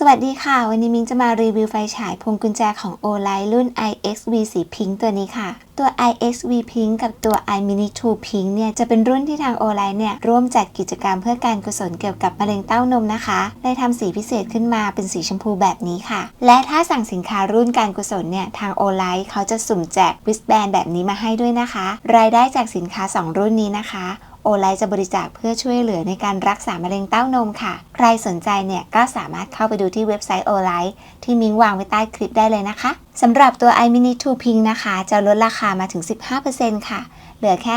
สวัสดีค่ะ วันนี้มิงจะมารีวิวไฟฉายพวงกุญแจของ o l i รุ่น IXV สีพิงค์ตัวนี้ค่ะ ตัว IXV Pink กับตัว iMini 2 Pink เนี่ยจะเป็นรุ่นที่ทาง o l i เนี่ยร่วมจัดกิจกรรมเพื่อการกุศลเกี่ยวกับมะเร็งเต้านมนะคะเลยทำสีพิเศษขึ้นมาเป็นสีชมพูแบบนี้ค่ะ และถ้าสั่งสินค้ารุ่นการกุศลเนี่ยทาง o l i เขาจะสุ่มแจกวิสแบนแบบนี้มาให้ด้วยนะคะ รายได้จากสินค้า 2 รุ่นนี้นะคะ โอไลท์จะบริจาคเพื่อช่วยเหลือในการรักษามะเร็งเต้านมค่ะ ใครสนใจเนี่ยก็สามารถเข้าไปดูที่เว็บไซต์โอไลท์ที่มิงวางไว้ใต้คลิปได้เลยนะคะสำหรับตัว iMini 2 Pink นะคะ จะลดราคามาถึง 15%ค่ะ เหลือแค่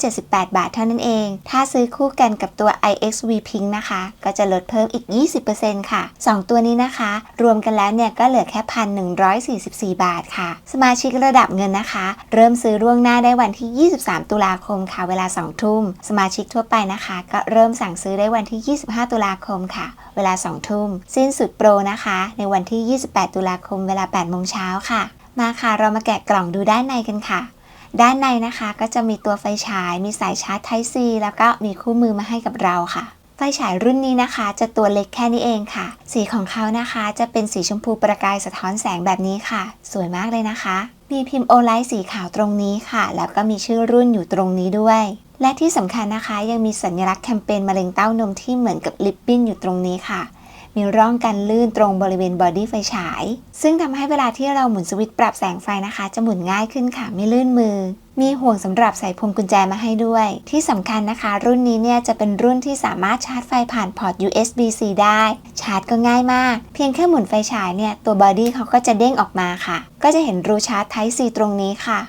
578 บาทเท่านั้นเอง ถ้าซื้อคู่กันกับตัว IXV Pink นะคะ ก็จะลดเพิ่มอีก 20%ค่ะ 2 ตัวนี้นะคะ รวมกันแล้วเนี่ยก็เหลือแค่ 1,144 บาทค่ะ สมาชิกระดับเงินนะคะ เริ่มซื้อล่วงหน้าได้วันที่ 23 ตุลาคมค่ะเวลา 2 ทุ่ม สมาชิกทั่วไปนะคะ ก็เริ่มสั่งซื้อได้วันที่ 25 ตุลาคมค่ะ เวลา 2 ทุ่ม สิ้นสุดโปรนะคะ ในวันที่ 28 ตุลาคมเวลา8โมงเช้าค่ะ มาค่ะเรามาแกะกล่องดูด้านในกันค่ะ ด้านในนะคะก็จะมีตัวไฟฉาย มีสายชาร์จ Type C แล้วก็มีคู่มือมาให้กับเราค่ะ ไฟฉายรุ่นนี้นะคะ จะตัวเล็กแค่นี้เองค่ะ สีของเขานะคะจะเป็นสีชมพูประกายสะท้อนแสงแบบนี้ค่ะ สวยมากเลยนะคะ มีพิมพ์โอไลท์สีขาวตรงนี้ค่ะ แล้วก็มีชื่อรุ่นอยู่ตรงนี้ด้วย และที่สำคัญนะคะ ยังมีสัญลักษณ์แคมเปญมะเร็งเต้านมที่เหมือนกับลิปบิ้นอยู่ตรงนี้ค่ะ มีร่องกันลื่นตรงบริเวณบอดี้ไฟฉาย ซึ่งทำให้เวลาที่เราหมุนสวิตช์ปรับแสงไฟนะคะ จะหมุนง่ายขึ้นค่ะไม่ลื่นมือ มีห่วงสำหรับใส่พวงกุญแจมาให้ด้วย ที่สำคัญนะคะ รุ่นนี้เนี่ยจะเป็นรุ่นที่สามารถชาร์จไฟผ่านพอร์ต USB-C ได้ ชาร์จก็ง่ายมาก เพียงแค่หมุนไฟฉายเนี่ยตัวบอดี้เขาก็จะเด้งออกมาค่ะ ก็จะเห็นรูชาร์จ Type C ตรงนี้ค่ะ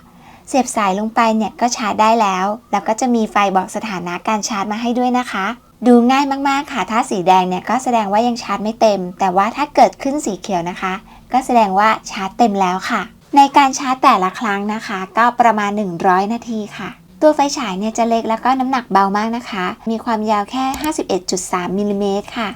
เสียบสายลงไปเนี่ยก็ชาร์จได้แล้ว แล้วก็จะมีไฟบอกสถานะการชาร์จมาให้ด้วยนะคะ ดูง่ายมากๆ ค่ะ ถ้าสีแดงเนี่ยก็แสดงว่ายังชาร์จไม่เต็ม แต่ว่าถ้าเกิดขึ้นสีเขียวนะคะ ก็แสดงว่าชาร์จเต็มแล้วค่ะ ในการชาร์จแต่ละครั้งนะคะ ก็ประมาณ 100 นาทีค่ะ ตัวไฟฉายเนี่ยจะเล็กแล้วก็น้ำหนักเบามากนะคะ มีความยาวแค่ 51.3มิลลิเมตรค่ะ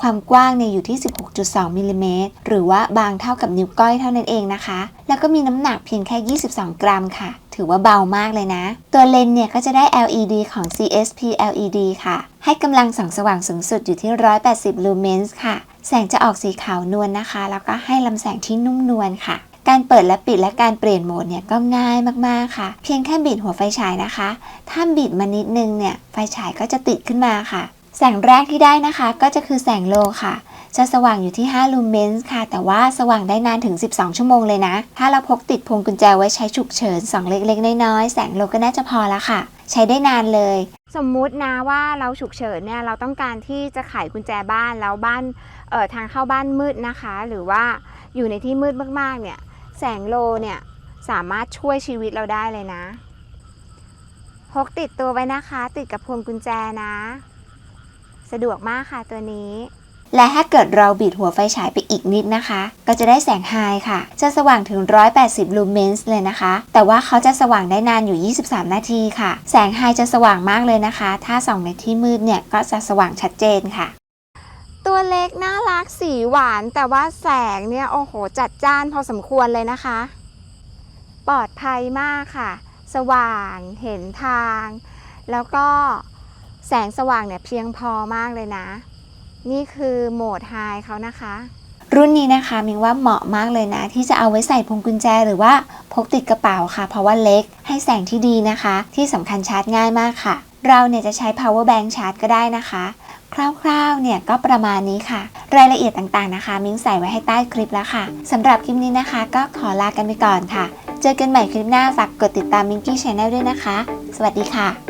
ความกว้างเนี่ยอยู่ที่ 16.2มิลลิเมตรหรือว่าบางเท่ากับนิ้วก้อยเท่านั้นเองนะคะ แล้วก็มีน้ำหนักเพียงแค่ 22 กรัมค่ะถือว่าเบามากเลยนะ ตัวเลนเนี่ยก็จะได้ LED ของ CSP LED ค่ะ ให้กำลังส่องสว่างสูงสุดอยู่ที่ 180 ลูเมนส์ค่ะ แสงจะออกสีขาวนวลนะคะ แล้วก็ให้ลำแสงที่นุ่มนวลค่ะ การเปิดและปิดและการเปลี่ยนโหมดเนี่ยก็ง่ายมากๆค่ะ เพียงแค่บิดหัวไฟฉายนะคะ ถ้าบิดมานิดนึงเนี่ยไฟฉายก็จะติดขึ้นมาค่ะ แสงแรกที่ได้นะคะ ก็จะคือแสงโลค่ะ จะสว่างอยู่ที่ 5 ลูเมนส์ค่ะ แต่ว่าสว่างได้นานถึง 12 ชั่วโมงเลยนะ ถ้าเราพกติดพวงกุญแจไว้ใช้ฉุกเฉินสองเล็กๆ น้อยๆ แสงโลก็น่าจะพอแล้วค่ะ ใช้ได้นานเลย สมมุตินะว่าเราฉุกเฉินเนี่ยเราต้องการที่จะไขกุญแจบ้านแล้วบ้านเอ่อทางเข้าบ้านมืดนะคะ หรือว่าอยู่ในที่มืดมากๆเนี่ยแสงโลเนี่ยสามารถช่วยชีวิตเราได้เลยนะพกติดตัวไว้นะคะ ติดกับพวงกุญแจนะ สะดวกมากค่ะตัวนี้ และถ้าเกิดเราบิดหัวไฟฉายไปอีกนิดนะคะ ก็จะได้แสงไฮค่ะ จะสว่างถึง 180 ลูเมนส์เลยนะคะ แต่ว่าเขาจะสว่างได้นานอยู่ 23 นาทีค่ะ แสงไฮจะสว่างมากเลยนะคะ ถ้าส่องในที่มืดเนี่ยก็จะสว่างชัดเจนค่ะ ตัวเล็กน่ารักสีหวาน แต่ว่าแสงเนี่ยโอ้โหจัดจ้านพอสมควรเลยนะคะ ปลอดภัยมากค่ะ สว่างเห็นทาง แล้วก็แสงสว่างเนี่ยเพียงพอมากเลยนะ นี่คือโหมดไฮเขานะคะ รุ่นนี้นะคะมิงว่าเหมาะมากเลยนะ ที่จะเอาไว้ใส่พวงกุญแจหรือว่าพกติดกระเป๋าค่ะ เพราะว่าเล็กให้แสงที่ดีนะคะ ที่สำคัญชาร์จง่ายมากค่ะ เราเนี่ยจะใช้ power bank ชาร์จก็ได้นะคะ คร่าวๆเนี่ยก็ประมาณนี้ค่ะ รายละเอียดต่างๆนะคะ มิ้งใส่ไว้ให้ใต้คลิปแล้วค่ะสำหรับคลิปนี้นะคะ ก็ขอลากันไปก่อนค่ะ เจอกันใหม่คลิปหน้าฝากกดติดตามมิงกี้ชาแนลด้วยนะคะ สวัสดีค่ะ